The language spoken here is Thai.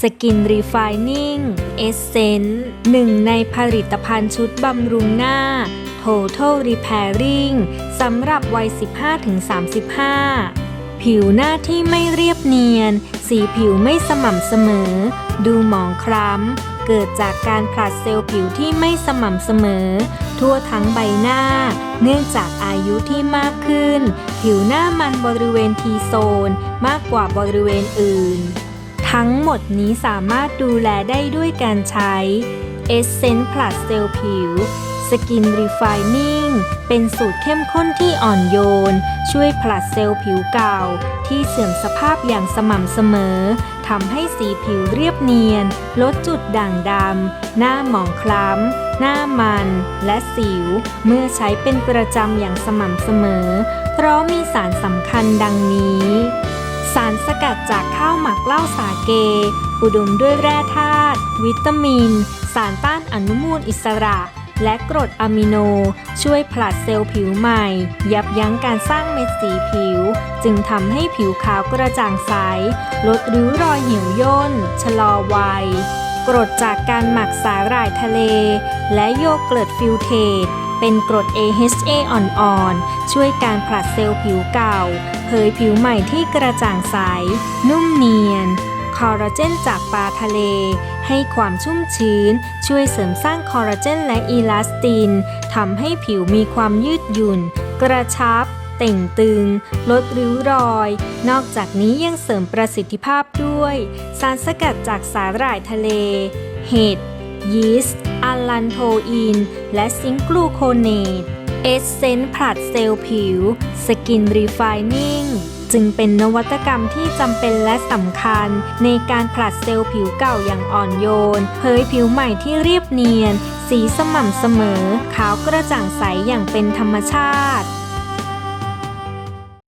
สกินรีไฟนิ่งเอสเซนต์หนึ่งในผลิตภัณฑ์ชุดบำรุงหน้า Total Repairing สำหรับวัย 15-35 ผิวหน้าที่ไม่เรียบเนียน สีผิวไม่สม่ำเสมอ ดูหมองคล้ำ เกิดจากการผลัดเซลล์ผิวที่ไม่สม่ำเสมอ ทั่วทั้งใบหน้า เนื่องจากอายุที่มากขึ้น ผิวหน้ามันบริเวณทีโซน มากกว่าบริเวณอื่น ทั้งหมดนี้สามารถดูแลได้ด้วยการใช้ Essence Plus เซลล์ผิว Skin Refining เป็นสูตรเข้มข้นที่อ่อนโยน ช่วยผลัดเซลล์ผิวเก่า ที่เสื่อมสภาพอย่างสม่ำเสมอทำให้สีผิวเรียบเนียน ลดจุดด่างดำ หน้าหมองคล้ำ หน้ามัน และสิว เมื่อใช้เป็นประจำอย่างสม่ำเสมอ เพราะมีสารสำคัญดังนี้ กัดจากข้าวหมักเหล้าสาเก อุดมด้วยแร่ธาตุวิตามิน สารต้านอนุมูลอิสระ และกรดอะมิโน ช่วยผลัดเซลล์ผิวใหม่ ยับยั้งการสร้างเม็ดสีผิว จึงทำให้ผิวขาวกระจ่างใส ลดริ้วรอยเหี่ยวย่น ชะลอวัยกรดจากการหมักสาหร่ายทะเล และโยเกิร์ตฟิลเทต เป็นกรด AHA อ่อนๆ ช่วยการผลัดเซลล์ผิวเก่า เผยผิวใหม่ที่กระจ่างใส นุ่มเนียน คอลลาเจนจากปลาทะเล ให้ความชุ่มชื้น ช่วยเสริมสร้างคอลลาเจนและอีลาสติน ทำให้ผิวมีความยืดหยุ่น กระชับเต่งตึง ลดริ้วรอย นอกจากนี้ยังเสริมประสิทธิภาพด้วย สารสกัดจากสาหร่ายทะเล เห็ด ยีสต์ อัลลันโทอินและซิงค์กลูโคเนตเอสเซนต์ผลัดเซลล์ผิว สกินรีไฟนิ่งจึงเป็นนวัตกรรมที่จำเป็นและสำคัญ ในการผลัดเซลล์ผิวเก่าอย่างอ่อนโยน เผยผิวใหม่ที่เรียบเนียน สีสม่ำเสมอ ขาวกระจ่างใสอย่างเป็นธรรมชาติ